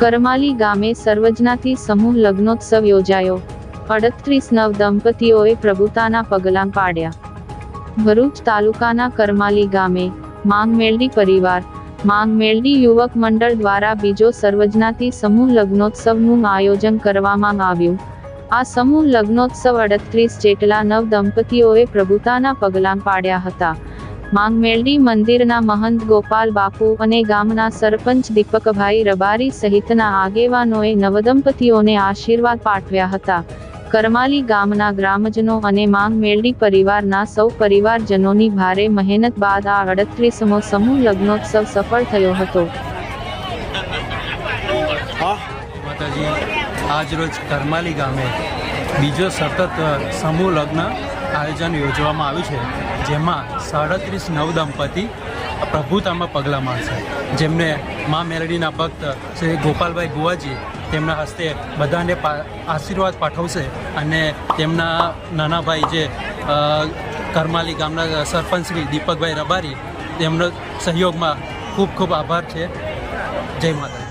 કરમાલી ગામે સર્વજનાથી સમૂહ લગ્નોત્સવ યોજાયો. અડત્રીસ નવ દંપતીઓએ પ્રભુતાના પગલાં પાડ્યા. ભરૂચ તાલુકાના કરમાલી ગામે માંગમેળડી પરિવાર માંગમેળડી યુવક મંડળ દ્વારા બીજો સર્વજનાથી સમૂહ લગ્નોત્સવનું આયોજન કરવામાં આવ્યું. આ સમૂહ લગ્નોત્સવ અડત્રીસ જેટલા નવ દંપતીઓએ પ્રભુતાના પગલાં પાડ્યા હતા. માંગ મેળડી મંદિરના મહંત ગોપાલ બાપુ અને ગામના સરપંચ દીપકભાઈ રબારી સહિતના આગેવાનોએ નવદંપતીઓને આશીર્વાદ પાઠવ્યા હતા. કરમાલી ગામના ગ્રામજનો અને માંગ પરિવારના સૌ પરિવારજનોની ભારે મહેનત બાદ આ અડત્રીસમો સમૂહ લગ્નોત્સવ સફળ થયો હતો. માતાજી આજરોજ કરમાલી ગામે બીજો સતત સમૂહ લગ્ન આયોજન યોજવામાં આવ્યું છે, જેમાં સાડત્રીસ નવ દંપતી પ્રભુતામાં પગલાં મારશે જેમને મા મેલડીના ભક્ત શ્રી ગોપાલભાઈ ગુવાજી તેમના હસ્તે બધાને આશીર્વાદ પાઠવશે અને તેમના નાના ભાઈ જે કરમાલી ગામના સરપંચ શ્રી દીપકભાઈ રબારી તેમનો સહયોગમાં ખૂબ ખૂબ આભાર છે. જય માતા